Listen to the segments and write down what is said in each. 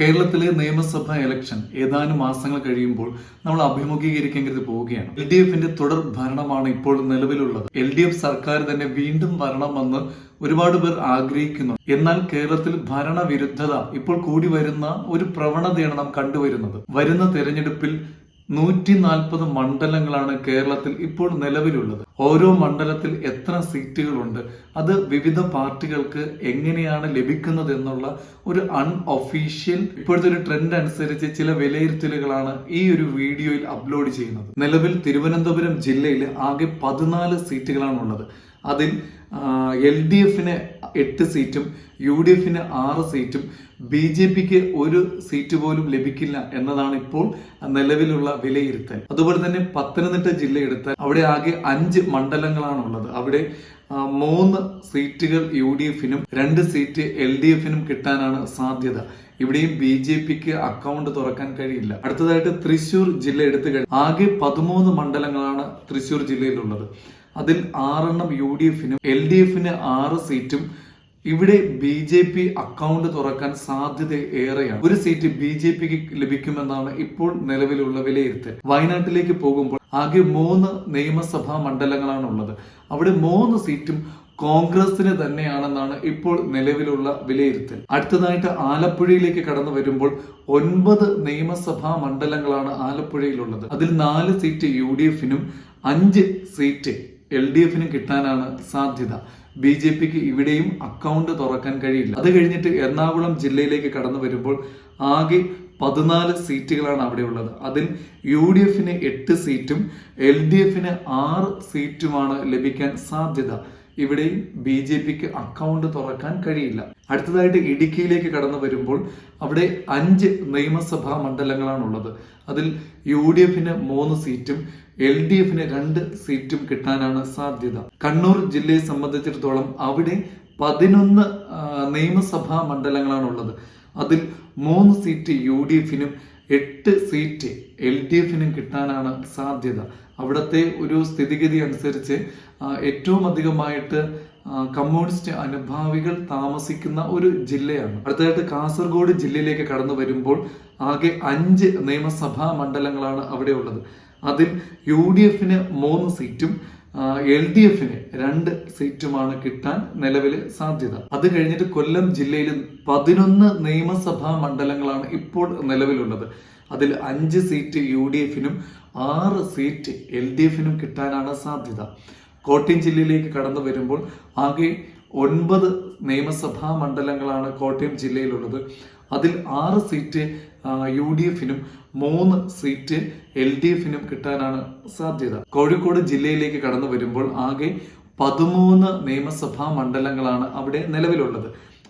കേരളത്തിലെ നിയമസഭാ ഇലക്ഷൻ ഏതാനും മാസങ്ങൾ കഴിയുമ്പോൾ നമ്മൾ അഭിമുഖീകരിക്കേണ്ടത് പോവുകയാണ്. എൽ ഡി എഫിന്റെ തുടർ ഭരണമാണ് ഇപ്പോൾ നിലവിലുള്ളത്. എൽ ഡി എഫ് സർക്കാർ തന്നെ വീണ്ടും വരണമെന്ന് ഒരുപാട് പേർ ആഗ്രഹിക്കുന്നു. എന്നാൽ കേരളത്തിൽ ഭരണവിരുദ്ധത ഇപ്പോൾ കൂടി വരുന്ന ഒരു പ്രവണതയാണ് നാം കണ്ടുവരുന്നത്. വരുന്ന തെരഞ്ഞെടുപ്പിൽ നൂറ്റി നാൽപ്പത് മണ്ഡലങ്ങളാണ് കേരളത്തിൽ ഇപ്പോൾ നിലവിലുള്ളത്. ഓരോ മണ്ഡലത്തിൽ എത്ര സീറ്റുകളുണ്ട്? അത് വിവിധ പാർട്ടികൾക്ക് എങ്ങനെയാണ് ലഭിക്കുന്നത് എന്നുള്ള ഒരു അൺഒഫീഷ്യൽ ഇപ്പോഴത്തെ ഒരു ട്രെൻഡ് അനുസരിച്ച് ചില വിലയിരുത്തലുകളാണ് ഈ ഒരു വീഡിയോയിൽ അപ്ലോഡ് ചെയ്യുന്നത്. നിലവിൽ തിരുവനന്തപുരം ജില്ലയിൽ ആകെ പതിനാല് സീറ്റുകളാണ് ഉള്ളത് അതിൽ എൽ ഡി എഫിന് എട്ട് സീറ്റും യു ഡി എഫിന് ആറ് സീറ്റും ബി ജെ പിക്ക് ഒരു സീറ്റ് പോലും ലഭിക്കില്ല എന്നതാണ് ഇപ്പോൾ നിലവിലുള്ള വിലയിരുത്തൽ. അതുപോലെ തന്നെ പത്തനംതിട്ട ജില്ല എടുത്താൽ അവിടെ ആകെ അഞ്ച് മണ്ഡലങ്ങളാണ് ഉള്ളത് അവിടെ മൂന്ന് സീറ്റുകൾ യു ഡി എഫിനും രണ്ട് സീറ്റ് എൽ ഡി എഫിനും കിട്ടാനാണ് സാധ്യത. ഇവിടെയും ബി ജെ പിക്ക് അക്കൗണ്ട് തുറക്കാൻ കഴിയില്ല. അടുത്തതായിട്ട് തൃശൂർ ജില്ല എടുത്തു കഴിഞ്ഞാൽ ആകെ പതിമൂന്ന് മണ്ഡലങ്ങളാണ് തൃശൂർ ജില്ലയിലുള്ളത്. അതിൽ ആറെണ്ണം യു ഡി എഫിനും എൽ ഡി എഫിന് ആറ് സീറ്റും. ഇവിടെ ബി ജെ പി അക്കൗണ്ട് തുറക്കാൻ സാധ്യത ഏറെയാണ്. ഒരു സീറ്റ് ബി ജെ പിക്ക് ലഭിക്കുമെന്നാണ് ഇപ്പോൾ നിലവിലുള്ള വിലയിരുത്തൽ. വയനാട്ടിലേക്ക് പോകുമ്പോൾ ആകെ മൂന്ന് നിയമസഭാ മണ്ഡലങ്ങളാണ് ഉള്ളത് അവിടെ മൂന്ന് സീറ്റും കോൺഗ്രസിന് തന്നെയാണെന്നാണ് ഇപ്പോൾ നിലവിലുള്ള വിലയിരുത്തൽ. അടുത്തതായിട്ട് ആലപ്പുഴയിലേക്ക് കടന്നു വരുമ്പോൾ ഒൻപത് നിയമസഭാ മണ്ഡലങ്ങളാണ് ആലപ്പുഴയിലുള്ളത്. അതിൽ നാല് സീറ്റ് യു ഡി എഫിനും അഞ്ച് സീറ്റ് എൽ ഡി എഫിന് കിട്ടാനാണ് സാധ്യത. ബി ജെ പിക്ക് ഇവിടെയും അക്കൗണ്ട് തുറക്കാൻ കഴിയില്ല. അത് കഴിഞ്ഞിട്ട് എറണാകുളം ജില്ലയിലേക്ക് കടന്നു വരുമ്പോൾ ആകെ പതിനാല് സീറ്റുകളാണ് അവിടെ ഉള്ളത് അതിൽ യു ഡി എഫിന് എട്ട് സീറ്റും എൽ ഡി എഫിന് ആറ് സീറ്റുമാണ് ലഭിക്കാൻ സാധ്യത. ഇവിടെയും ബി ജെ പിക്ക് അക്കൗണ്ട് തുറക്കാൻ കഴിയില്ല. അടുത്തതായിട്ട് ഇടുക്കിയിലേക്ക് കടന്നു വരുമ്പോൾ അവിടെ അഞ്ച് നിയമസഭാ മണ്ഡലങ്ങളാണുള്ളത്. അതിൽ യു ഡി എഫിന് മൂന്ന് സീറ്റും എൽ ഡി എഫിന് രണ്ട് സീറ്റും കിട്ടാനാണ് സാധ്യത. കണ്ണൂർ ജില്ലയെ സംബന്ധിച്ചിടത്തോളം അവിടെ പതിനൊന്ന് നിയമസഭാ മണ്ഡലങ്ങളാണുള്ളത്. അതിൽ മൂന്ന് സീറ്റ് യു ഡി എഫിനും എട്ട് സീറ്റ് എൽ ഡി എഫിനും കിട്ടാനാണ് സാധ്യത. അവിടുത്തെ ഒരു സ്ഥിതിഗതി അനുസരിച്ച് ഏറ്റവും അധികമായിട്ട് കമ്മ്യൂണിസ്റ്റ് അനുഭാവികൾ താമസിക്കുന്ന ഒരു ജില്ലയാണ്. അടുത്തതായിട്ട് കാസർഗോഡ് ജില്ലയിലേക്ക് കടന്നു വരുമ്പോൾ ആകെ അഞ്ച് നിയമസഭാ മണ്ഡലങ്ങളാണ് അവിടെ ഉള്ളത് അതിൽ യു ഡി എഫിന് മൂന്ന് സീറ്റും എൽ ഡി എഫിന് രണ്ട് സീറ്റുമാണ് കിട്ടാൻ നിലവിൽ സാധ്യത. അത് കഴിഞ്ഞിട്ട് കൊല്ലം ജില്ലയിൽ പതിനൊന്ന് നിയമസഭാ മണ്ഡലങ്ങളാണ് ഇപ്പോൾ നിലവിലുള്ളത്. അതിൽ അഞ്ച് സീറ്റ് യു ഡി എഫിനും ആറ് സീറ്റ് എൽ ഡി എഫിനും കിട്ടാനാണ് സാധ്യത. കോട്ടയം ജില്ലയിലേക്ക് കടന്നു വരുമ്പോൾ ആകെ ഒൻപത് നിയമസഭാ മണ്ഡലങ്ങളാണ് കോട്ടയം ജില്ലയിലുള്ളത്. അതിൽ ആറ് സീറ്റ് യു ഡി എഫിനും മൂന്ന് സീറ്റ് എൽ ഡി എഫിനും കിട്ടാനാണ് സാധ്യത. കോഴിക്കോട് ജില്ലയിലേക്ക് കടന്നു വരുമ്പോൾ ആകെ പതിമൂന്ന് നിയമസഭാ മണ്ഡലങ്ങളാണ് അവിടെ നിലവിലുള്ളത്.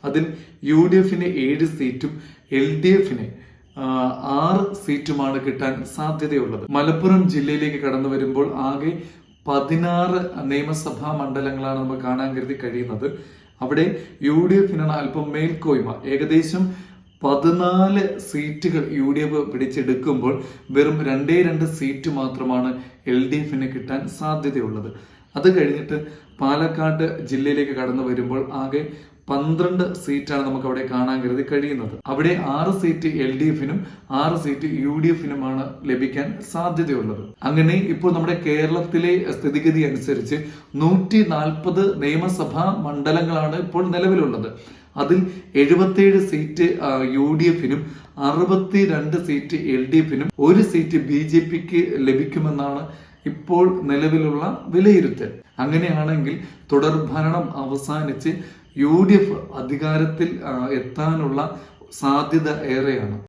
അതിൽ യു ഡി എഫിന് ഏഴ് സീറ്റും എൽ ഡി എഫിന് ആറ് സീറ്റുമാണ് കിട്ടാൻ സാധ്യതയുള്ളത്. മലപ്പുറം ജില്ലയിലേക്ക് കടന്നു വരുമ്പോൾ ആകെ പതിനാറ് നിയമസഭാ മണ്ഡലങ്ങളാണ് നമുക്ക് കാണാൻ കരുതി കഴിയുന്നത്. അവിടെ യു ഡി എഫിനാണ് അല്പം മേൽക്കോയ്മ. ഏകദേശം പതിനാല് സീറ്റുകൾ യു ഡി എഫ് പിടിച്ചെടുക്കുമ്പോൾ വെറും രണ്ടേ രണ്ട് സീറ്റ് മാത്രമാണ് എൽ ഡി എഫിന് കിട്ടാൻ സാധ്യതയുള്ളത്. അത് കഴിഞ്ഞിട്ട് പാലക്കാട് ജില്ലയിലേക്ക് കടന്നു വരുമ്പോൾ ആകെ പന്ത്രണ്ട് സീറ്റാണ് നമുക്ക് അവിടെ കാണാൻ കരുതി കഴിയുന്നത്. അവിടെ ആറ് സീറ്റ് എൽ ഡി എഫിനും ആറ് സീറ്റ് യു ഡി എഫിനുമാണ് ലഭിക്കാൻ സാധ്യതയുള്ളത്. അങ്ങനെ ഇപ്പോൾ നമ്മുടെ കേരളത്തിലെ സ്ഥിതിഗതി അനുസരിച്ച് നൂറ്റി നാൽപ്പത് നിയമസഭാ മണ്ഡലങ്ങളാണ് ഇപ്പോൾ നിലവിലുള്ളത്. അതിൽ എഴുപത്തേഴ് സീറ്റ് യു ഡി എഫിനും അറുപത്തി രണ്ട് സീറ്റ് എൽ ഡി എഫിനും ഒരു സീറ്റ് ബി ജെ പിക്ക് ലഭിക്കുമെന്നാണ് ഇപ്പോൾ നിലവിലുള്ള വിലയിരുത്തൽ. അങ്ങനെയാണെങ്കിൽ തുടർ ഭരണം അവസാനിച്ച് യു ഡി എഫ് അധികാരത്തിൽ എത്താനുള്ള സാധ്യത ഏറെയാണ്.